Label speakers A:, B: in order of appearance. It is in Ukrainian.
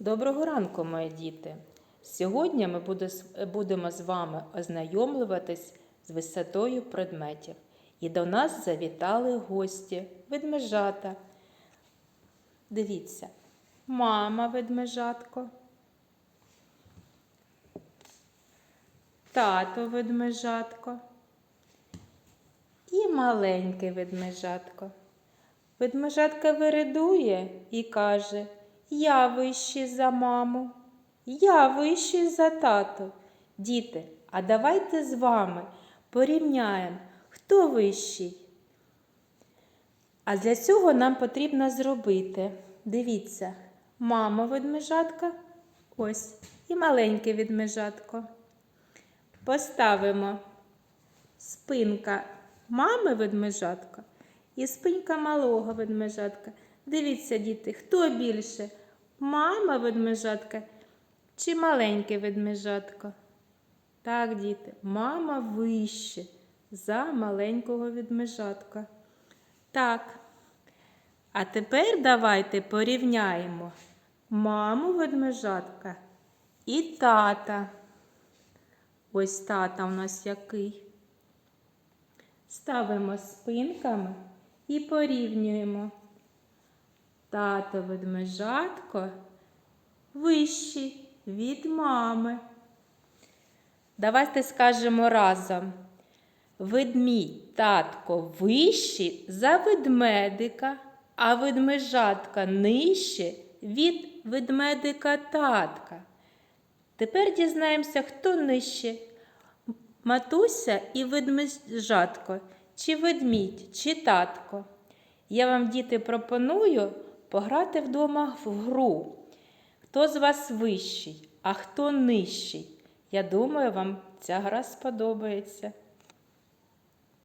A: Доброго ранку, мої діти! Сьогодні ми будемо з вами ознайомлюватись з висотою предметів. І до нас завітали гості, ведмежата. Дивіться, мама ведмежатко, тато ведмежатко і маленьке ведмежатко. Ведмежатка виридує і каже: Я вищий за маму, я вищий за тату. Діти, а давайте з вами порівняємо, хто вищий. А для цього нам потрібно зробити. Дивіться, мама ведмежатка, ось, і маленьке ведмежатко. Поставимо спинка мами ведмежатка і спинка малого ведмежатка. Дивіться, діти, хто більше? Мама ведмежатка чи маленьке ведмежатко? Так, діти, мама вище за маленького ведмежатка. Так. А тепер давайте порівняємо маму ведмежатка і тата. Ось тата у нас який. Ставимо спинками і порівнюємо. Тато ведмежатко вищий від мами. Давайте скажемо разом. Ведмідь татко вищий за ведмедика, а ведмежатка нижче від ведмедика татка. Тепер дізнаємося, хто нижче. Матуся і ведмежатко, чи ведмідь, чи татко. Я вам, діти, пропоную пограти вдома в гру. Хто з вас вищий, а хто нижчий? Я думаю, вам ця гра сподобається.